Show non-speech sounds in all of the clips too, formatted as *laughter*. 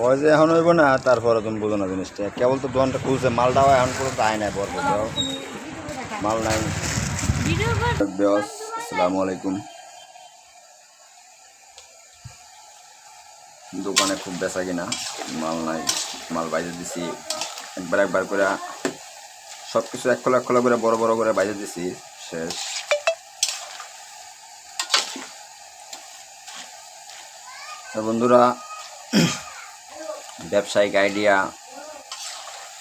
কয় যে এখন হইব না, তারপরে তুমি বুঝো না জিনিসটা। কেবল তো দোকানটা খুলছে, মালটাও এখন পর্যন্ত আয় নাই বরফ মাল নাই। আসসালামু আলাইকুম। দোকানে খুব বেচা কিনা, মাল নাই, মাল বাইরে দিছি। একবার একবার করে সব কিছু এক খোলা খোলা করে, বড় বড় করে বাইরে দিছি, শেষ। বন্ধুরা ব্যবসায়িক আইডিয়া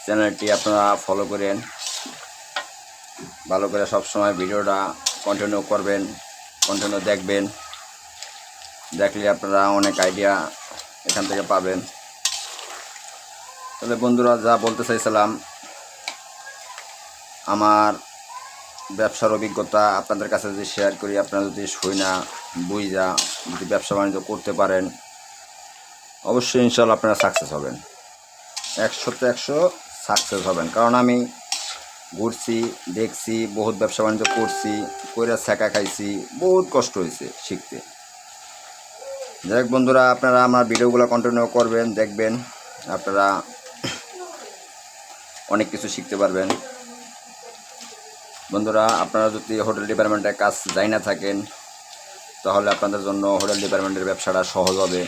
চ্যানেলটি আপনারা ফলো করেন। ভালো করে সব সময় ভিডিওটা কন্টিনিউ করবেন কন্টিনিউ দেখবেন। দেখলে আপনারা অনেক আইডিয়া এখান থেকে পাবেন। তবে বন্ধুরা, যা বলতে চাইছিলাম, আমার ব্যবসার অভিজ্ঞতা আপনাদের কাছে যদি শেয়ার করি, আপনারা যদি শুই না বুঝা যদি ব্যবসা বাণিজ্য করতে পারেন অবশ্যই ইনশাল্লাহ আপনারা সাকসেস হবেন। একশোতে একশো সাকসেস হবেন। কারণ আমি ঘুরছি, দেখছি, বহুত ব্যবসা বাণিজ্য করছি, কইরা ছেঁকা খাইছি, বহুত কষ্ট হয়েছে শিখতে। যাই বন্ধুরা, আপনারা আমার ভিডিওগুলো কন্টিনিউ করবেন, দেখবেন, আপনারা অনেক কিছু শিখতে পারবেন। বন্ধুরা, আপনারা যদি হোটেল ডিপার্টমেন্টে কাজ যাই না থাকেন, তাহলে আপনাদের জন্য হোটেল ডিপার্টমেন্টের ব্যবসাটা সহজ হবে।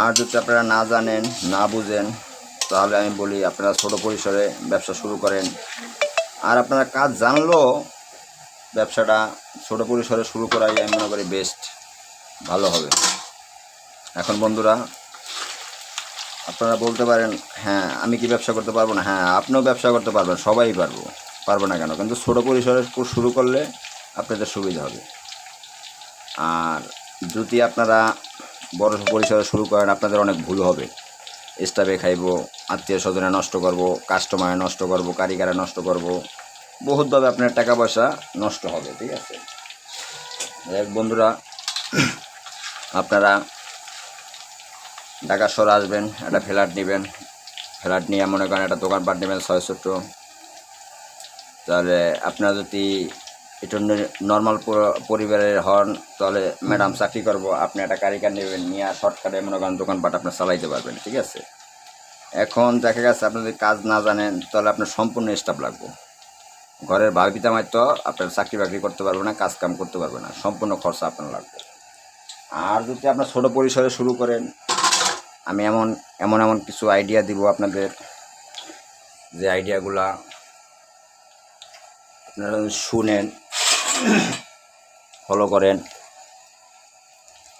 আর যদি আপনারা না জানেন, না বুঝেন, তাহলে আমি বলি আপনারা ছোট পরিসরে ব্যবসা শুরু করেন। আর আপনারা কাজ জানলেও ব্যবসাটা ছোট পরিসরে শুরু করাই আমি মনে করি বেস্ট ভালো হবে। এখন বন্ধুরা, আপনারা বলতে পারেন হ্যাঁ আমি কি ব্যবসা করতে পারব না? হ্যাঁ আপনিও ব্যবসা করতে পারবেন, সবাই পারব পারব না কেন? কিন্তু ছোট পরিসরে শুরু করলে আপনাদের সুবিধা হবে। আর যদি আপনারা বড় পরিসরে শুরু করেন, আপনাদের অনেক ভুল হবে। স্টাফে খাইব, আত্মীয় স্বজনে নষ্ট করব কাস্টমারে নষ্ট করব, কারিগরে নষ্ট করব, বহুতভাবে আপনার টাকা পয়সা নষ্ট হবে, ঠিক আছে? এক বন্ধুরা, আপনারা ঢাকা শহরে আসবেন, একটা ফ্ল্যাট নেবেন। ফ্ল্যাট নিয়ে মনে করেন একটা দোকানপাট নেবেন, ছয় ছোট্ট তাহলে আপনারা যদি একটু নর্মাল পরিবারের হন তাহলে ম্যাডাম চাকরি করব আপনি একটা কারিগর নেবেন নিয়ে শর্টকাটে মনে করেন দোকানপাট আপনার চালাইতে পারবেন ঠিক আছে? এখন দেখা গেছে আপনি যদি কাজ না জানেন তাহলে আপনার সম্পূর্ণ স্টাফ লাগবে। ঘরের ভাবি পিতামাই তো আপনার চাকরি বাকরি করতে পারবে না কাজ কাম করতে পারবে না সম্পূর্ণ খরচা আপনার লাগবে। আর যদি আপনার ছোটো পরিসরে শুরু করেন আমি এমন এমন এমন কিছু আইডিয়া দিব আপনাদের যে আইডিয়াগুলা আপনারা যদি শুনেন ফলো করেন,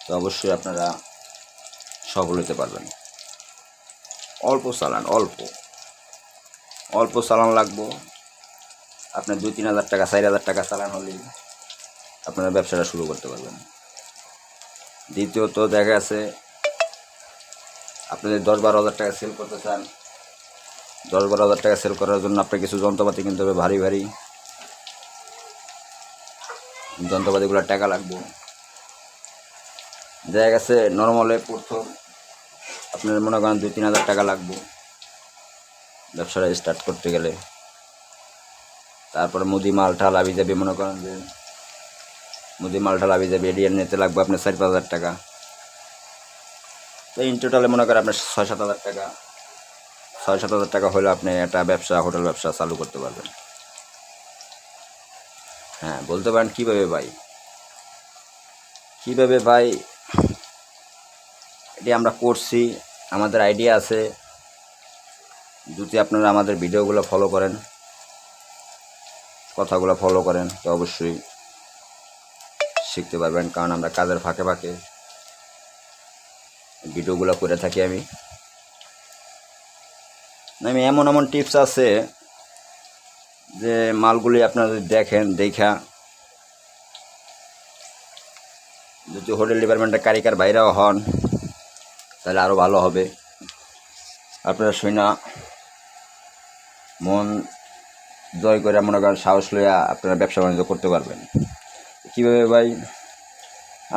তো অবশ্যই আপনারা সফল হতে পারবেন। অল্প চালান, অল্প। অল্প চালান লাগবো। আপনার দুই, তিন হাজার টাকা, চার হাজার টাকা চালান হলেই আপনারা ব্যবসাটা শুরু করতে পারবেন। দ্বিতীয়ত দেখা গেছে, আপনি যদি দশ বারো হাজার টাকা সেল করতে চান, দশ বারো হাজার টাকা সেল করার জন্য আপনার কিছু যন্ত্রপাতি কিনতে হবে, ভারী ভারী। যন্ত্রপাতিগুলো টাকা লাগবে। দেখা গেছে নর্মালে প্রথম আপনার মনে করেন দুই, তিন হাজার টাকা লাগবে। ব্যবসাটা স্টার্ট করতে গেলে। তারপরে মুদি মালটা লাভি যাবে, মনে করেন যে মুদি মালটা লাভি যাবে এডিএ নিতে লাগবে আপনার চার, পাঁচ হাজার টাকা। তো ইন টোটালে মনে করেন আপনার ছয়, সাত হাজার টাকা। ছয়, সাত হাজার টাকা হলে আপনি একটা ব্যবসা, হোটেল ব্যবসা চালু করতে পারবেন। হ্যাঁ বলতে পারেন কীভাবে ভাই? কীভাবে ভাই এটি আমরা করছি, আমাদের আইডিয়া আছে। যদি আপনারা আমাদের ভিডিওগুলো ফলো করেন, কথাগুলো ফলো করেন, তো অবশ্যই শিখতে পারবেন, কারণ আমরা কাজের ফাঁকে ফাঁকে ভিডিওগুলো করে থাকি আমি। আমি এমন এমন টিপস আছে যে মালগুলি আপনারা দেখেন, দেখা। যদি হোটেল ডিপার্টমেন্টের কারিকার বাইরেও হন, তাহলে আরও ভালো হবে। আপনারা শুই না, মন জয় করে মনে করেন সাহস লইয়া আপনারা ব্যবসা বাণিজ্য করতে পারবেন। কীভাবে ভাই?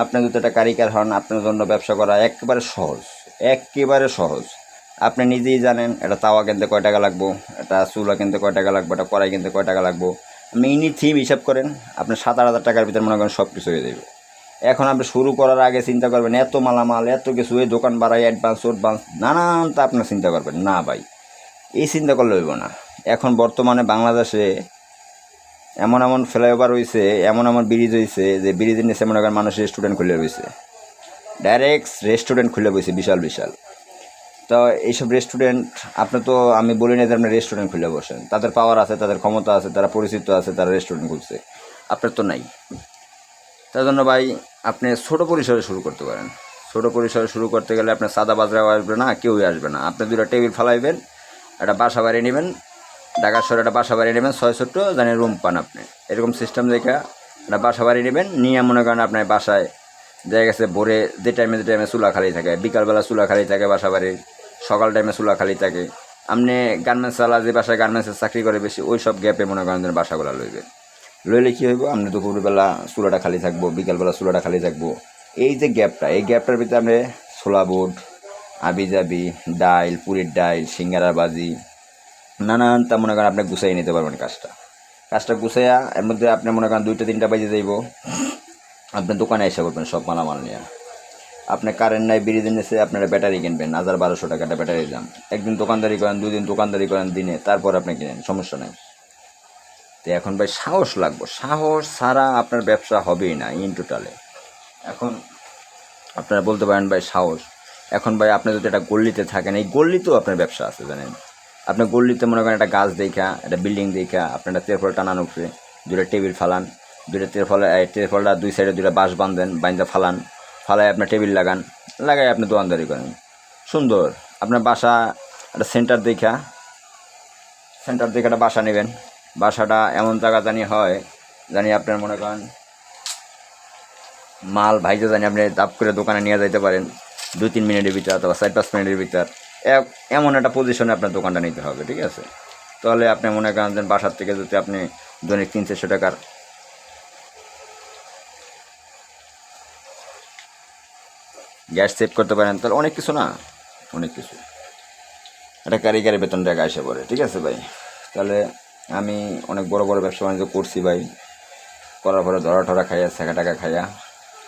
আপনি যদি একটা কারিকার হন, আপনার জন্য ব্যবসা করা একেবারে সহজ একেবারে সহজ। আপনি নিজেই জানেন, এটা তাওয়া কিনতে কয় টাকা লাগবো, এটা চুলা কিনতে কয় টাকা লাগবে, এটা কড়াই কিনতে কয় টাকা লাগবো। আপনি ইনি থিম হিসাব করেন, আপনি সাত আট হাজার টাকার ভিতরে মনে করেন সব কিছু হয়ে যাবে। এখন আপনি শুরু করার আগে চিন্তা করবেন, এত মালামাল, এত কিছু, এই দোকান বাড়াই অ্যাডভান্স অ্যাডভান্স নানান তা আপনার চিন্তা করবেন, না ভাই, এই চিন্তা করলে হইব না। এখন বর্তমানে বাংলাদেশে এমন এমন ফ্লাইওভার হয়েছে এমন এমন ব্রিজ হয়েছে যে ব্রিজের নিচে মনে করেন মানুষ রেস্টুরেন্ট খুলে রয়েছে ডাইরেক্ট রেস্টুরেন্ট খুলে বসে বিশাল বিশাল। তো এইসব রেস্টুরেন্ট আপনি তো, আমি বলি না যে আপনি রেস্টুরেন্ট খুলে বসেন। তাদের পাওয়ার আছে, তাদের ক্ষমতা আছে, তারা পরিচিত আছে, তারা রেস্টুরেন্ট খুলছে। আপনার তো নাই। তার জন্য ভাই, আপনি ছোট পরিসরে শুরু করতে পারেন। ছোট পরিসরে শুরু করতে গেলে আপনার সাদা বাজরাও আসবে না, কেউই আসবে না। আপনি দুটো টেবিল ফালাইবেন, একটা বাসা বাড়ি নেবেন, ঢাকার শহরে একটা বাসা বাড়ি নেবেন, ছয় ছোট্ট, জানি রুম পান আপনি। এরকম সিস্টেম দেখে একটা বাসা বাড়ি নেবেন, নিয়ে মনে করেন আপনার বাসায়, দেখা গেছে ভোরে যে টাইমে যে টাইমে চুলা খালি থাকে, বিকালবেলা চুলা খালি থাকে বাসা বাড়ির। সকাল টাইমে চুলা খালি থাকে। আপনি গার্মেন্টস চালা, যে বাসায় গার্মেন্টসের চাকরি করে বেশি, ওই সব গ্যাপে মনে করেন বাসাগুলো লইবে। লইলে কী হইব? আপনি দুপুরবেলা চুলাটা খালি থাকব, বিকালবেলা চুলাটা খালি থাকব। এই যে গ্যাপটা এই গ্যাপটার ভিতরে আপনি ছোলা বুট আবি যাবি ডাইল, পুরীর ডাইল, সিঙ্গারা বাজি নানান তা মনে করেন আপনি গুছাই নিতে পারবেন কাজটা। কাজটা গুছাইয়া এর মধ্যে আপনি মনে করেন দুইটা, তিনটা বাজে যাইব। আপনি দোকানে এসে করবেন সব মালামাল নিয়ে। আপনি কারেন্ট নাই বেরিয়ে নিয়েছে আপনারা ব্যাটারি কিনবেন। হাজার বারোশো টাকাটা ব্যাটারি দাম। একদিন দোকানদারি করেন, দুদিন দোকানদারি করেন দিনে, তারপর আপনি কিনেন, সমস্যা নেই। তো এখন ভাই সাহস লাগবো। সাহস ছাড়া আপনার ব্যবসা হবেই না ইন টোটালে এখন আপনারা বলতে পারেন ভাই সাহস। এখন ভাই আপনি যদি একটা গল্লিতে থাকেন, এই গল্লিতেও আপনার ব্যবসা আছে, জানেন? আপনি গল্লিতে মনে করেন একটা গাছ দেখা, একটা বিল্ডিং দেখা, আপনি একটা তেরফল টানান উপরে দুটা টেবিল ফালান দুটা তেরফলে তেরফলটা দুই সাইডে দুটা বাঁশ বাঁধেন বাইন্দা ফালান। ফালায় আপনার টেবিল লাগান লাগাই আপনি দোকানদারি করেন। সুন্দর, আপনার বাসা একটা সেন্টার দেখা। সেন্টার দেখে একটা বাসা নেবেন। বাসাটা এমন জায়গা জানি হয়, জানি আপনার মনে করেন মাল ভাইতে জানি আপনি দাপ করে দোকানে নিয়ে যাইতে পারেন, দুই তিন মিনিটের ভিতর অথবা চার পাঁচ মিনিটের ভিতর। এমন একটা পজিশনে আপনার দোকানটা নিতে হবে, ঠিক আছে? তাহলে আপনি মনে করেন বাসার থেকে যদি আপনি দৈনিক তিন চারশো টাকার গ্যাস সেভ করতে পারেন তাহলে অনেক কিছু না অনেক কিছু একটা কারিগরি বেতন টাকা এসে পড়ে ঠিক আছে ভাই তাহলে আমি অনেক বড় বড় ব্যবসা বাণিজ্য করছি ভাই করার পরে ধরা টরা খাইয়া শেখা টাকা খাইয়া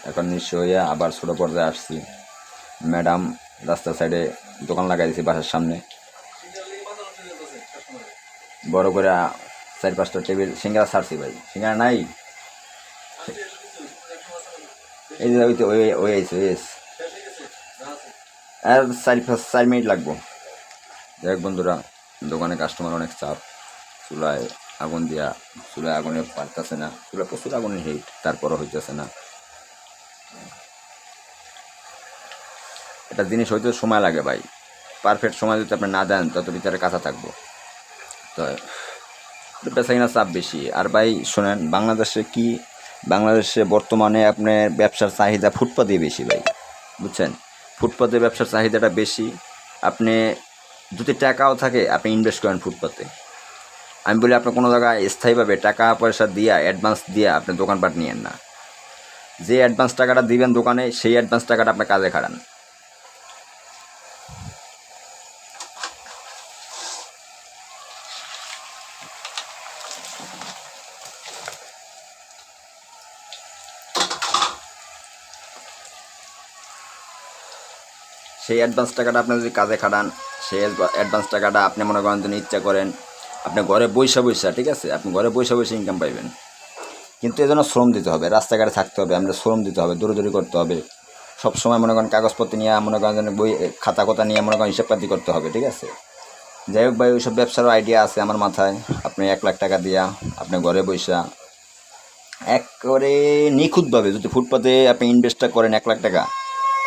এখন নিঃস্ব হইয়া আবার ছোটো পর্যায়ে আসছি ম্যাডাম রাস্তার সাইডে দোকান লাগাই দিয়েছি বাসার সামনে বড় করে চার পাঁচটা টেবিল সিঙ্গারা ছাড়ছি ভাই সিঙ্গারা নাই এই যে ওই তো ওই ওই আইসে ওই আইসে আর চার চার মিনিট লাগবো। যাই হোক বন্ধুরা, দোকানে কাস্টমার অনেক চাপ। চুলায় আগুন দিয়া, চুলায় আগুনে পারতেছে না। চুলায় প্রচুর আগুনের হিট তারপরও হইতেছে না। একটা জিনিস হইতে সময় লাগে ভাই। পারফেক্ট সময় যদি আপনি না দেন, তত ভিতরে কাঁচা থাকব। তো বেচাকিনা চাপ বেশি। আর ভাই, শোনেন, বাংলাদেশে কি? বাংলাদেশে বর্তমানে আপনার ব্যবসার চাহিদা ফুটপাতে বেশি ভাই। বুঝছেন? ফুটপাতে ব্যবসার চাহিদাটা বেশি। আপনি যদি টাকাও থাকে, আপনি ইনভেস্ট করেন ফুটপাতে। আমি বলি, আপনি কোনো জায়গায় স্থায়ীভাবে টাকা পয়সা দিয়া অ্যাডভান্স দিয়া আপনি দোকানপাট নিয়েন না। যে অ্যাডভান্স টাকাটা দিবেন দোকানে, সেই অ্যাডভান্স টাকাটা আপনি কাজে খাড়ান সেই অ্যাডভান্স টাকাটা আপনি যদি কাজে খাটান, সেই অ্যাডভান্স টাকাটা আপনি মনে করেন যদি ইচ্ছা করেন, আপনি ঘরে বৈশা বৈশা ঠিক আছে? আপনি ঘরে বৈশা বৈশা ইনকাম পাইবেন। কিন্তু এজন্য শ্রম দিতে হবে, রাস্তাঘাটে থাকতে হবে আমরা শ্রম দিতে হবে, দৌড়দৌড়ি করতে হবে। সব সময় মনে করেন কাগজপত্র নিয়ে, মনে করেন যেন বই, খাতা কথা নিয়ে মনে করেন হিসাবপাতি করতে হবে, ঠিক আছে? যাই হোক ভাই, ওইসব ব্যবসারও আইডিয়া আছে আমার মাথায়। আপনি এক লাখ টাকা দিয়া আপনি ঘরে বৈশা একবারে নিখুঁতভাবে যদি ফুটপাতে আপনি ইনভেস্টটা করেন এক লাখ টাকা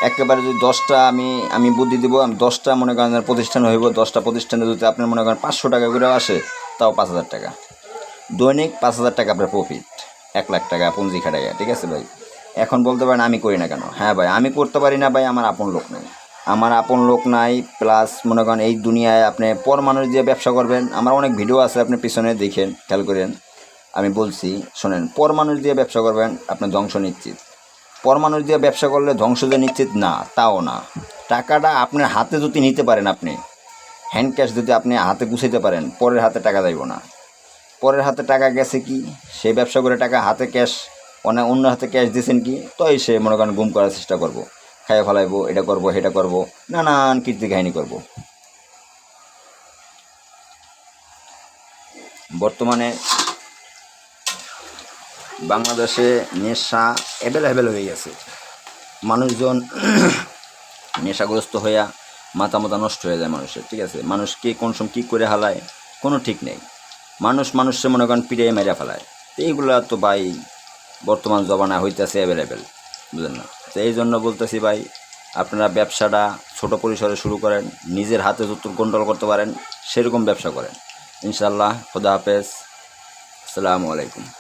একেবারে যদি দশটা আমি আমি বুদ্ধি দিব, আমি দশটা মনে করেন প্রতিষ্ঠান হইব, দশটা প্রতিষ্ঠানে যদি আপনার মনে করেন পাঁচশো টাকা করে আসে, তাও পাঁচ হাজার টাকা। দৈনিক পাঁচ হাজার টাকা আপনার প্রফিট এক লাখ টাকা, পুঁজি খাটাইয়া, ঠিক আছে ভাই? এখন বলতে পারেন আমি করি না কেন? হ্যাঁ ভাই, আমি করতে পারি না ভাই, আমার আপন লোক নেই। আমার আপন লোক নাই প্লাস মনে করেন এই দুনিয়ায় আপনি পর মানুষ দিয়ে ব্যবসা করবেন, আমার অনেক ভিডিও আছে, আপনি পিছনে দেখেন, খেয়াল করেন। আমি বলছি, শোনেন পর মানুষ দিয়ে ব্যবসা করবেন আপনার ধ্বংস নিশ্চিত। পর মানুষ দিয়ে ব্যবসা করলে ধ্বংস যে নিশ্চিত, না, তাও না। টাকাটা আপনার হাতে যদি নিতে পারেন আপনি হ্যান্ড ক্যাশ যদি আপনি হাতে গুছাইতে পারেন, পরের হাতে টাকা যাইব না। পরের হাতে টাকা গেছে কি? সেই ব্যবসা করে টাকা হাতে ক্যাশ অনেক অন্য হাতে ক্যাশ দিয়েছেন কি? তো সে মনে করেন গুম করার চেষ্টা করব। খাইয়ে ফেলাইবো, এটা করব, সেটা করব, নানান কীর্তি কাহিনী করব। বর্তমানে বাংলাদেশে নেশা অ্যাভেলেবেল হয়ে গেছে। মানুষজন *clears throat* নেশাগ্রস্ত হইয়া মাথা মাথা নষ্ট হয়ে যায় মানুষের, ঠিক আছে? মানুষ কে কোন সময় কী করে হালায়, কোনো ঠিক নেই। মানুষ মানুষে মনে করেন পিড়ে মেরে ফেলায়। তো এইগুলা তো ভাই বর্তমান জমানা হইতেছে অ্যাভেলেবেল বুঝলেন না? তো এই জন্য বলতেছি ভাই, আপনারা ব্যবসাটা ছোট পরিসরে শুরু করেন, নিজের হাতে যত কন্ট্রোল করতে পারেন, সেরকম ব্যবসা করেন। ইনশাল্লাহ খোদা হাফেজ। আসসালামু আলাইকুম।